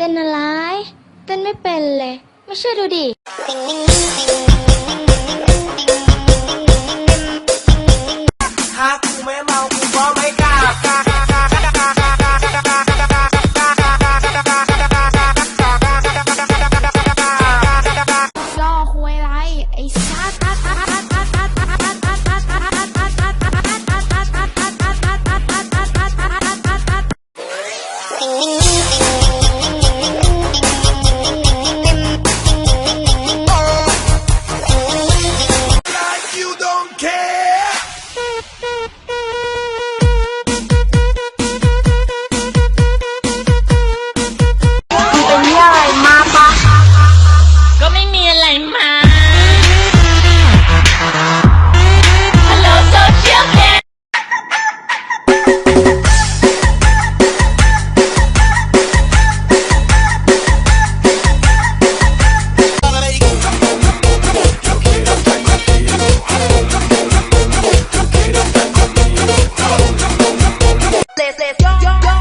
เต้นอะไรเต้นไม่เป็นเลย ไม่เชื่อดูดิ care. Let's, let's, yo, yo.